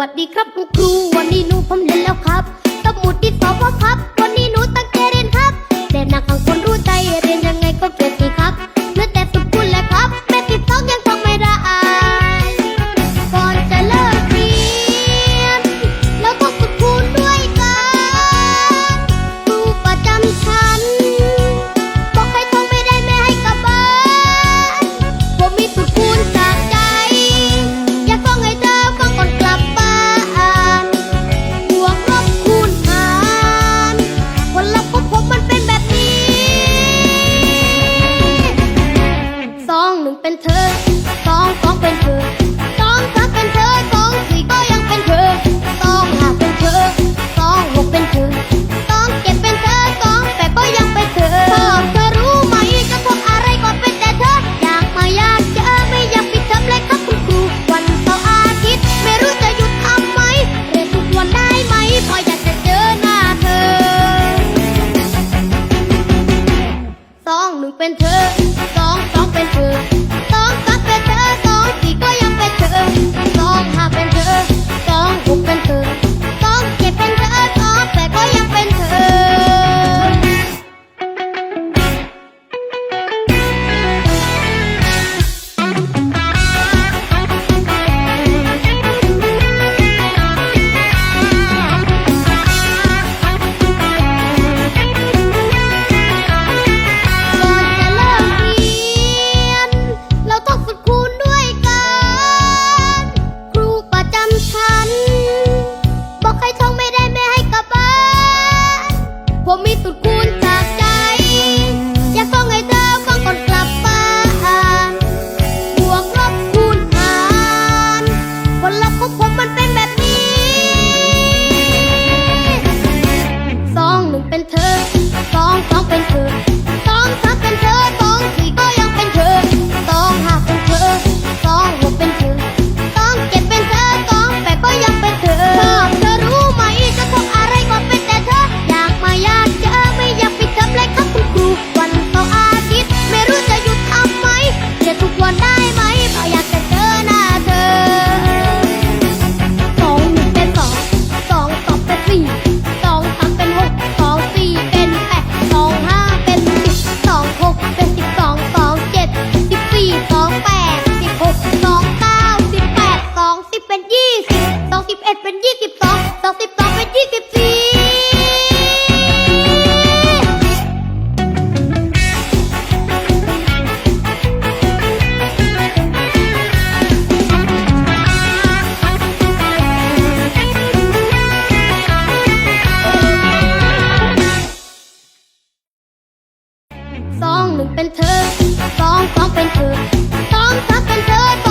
วัสดีครับคุณครู วันนี้หนูผมเรียนแล้วครับสมุดดินสอพอพับ หนึ่งเป็นเธอสองสองเป็นเธอสองสามเป็นเธอสองสี่ก็ยังเป็นเธอสองห้าเป็นเธอสองหกเป็นเธอสองเจ็ดเป็นเธอสองแปดก็ยังเป็นเธอชอบเธอรู้ไหมจะทำอะไรก็เป็นแต่เธอ อยากมาอยากเจอไม่อยากปิดเทอมเลยครับคุณครูวันเสาร์อาทิตย์ไม่รู้จะหยุดทำไหมเรียนทุกวันได้ไหมพราะอยากจะเจอหน้าเธอสองหนึ่งเป็นเธอสอง สอ ผม วันได้ไหมเพราะอยากจะเจอหน้าเธอสองหนึ่งเป็นสองสองสองเป็นสี่สองสามเป็นหกสองสี่เป็นแปดสองห้าเป็นสิบสองหกเป็นสิบสองสองเจ็ดสิบสี่สองแปดสิบหกสองเก้าสิบแปดสองสิบเป็นยี่สิบสองสิบเอ็ดเป็นยี่สิบสองสองสิบสองเป็นยี่สิบสี่ สองหนึ่งเป็นเธอสองสองเป็นเธอสองสามเป็นเธอ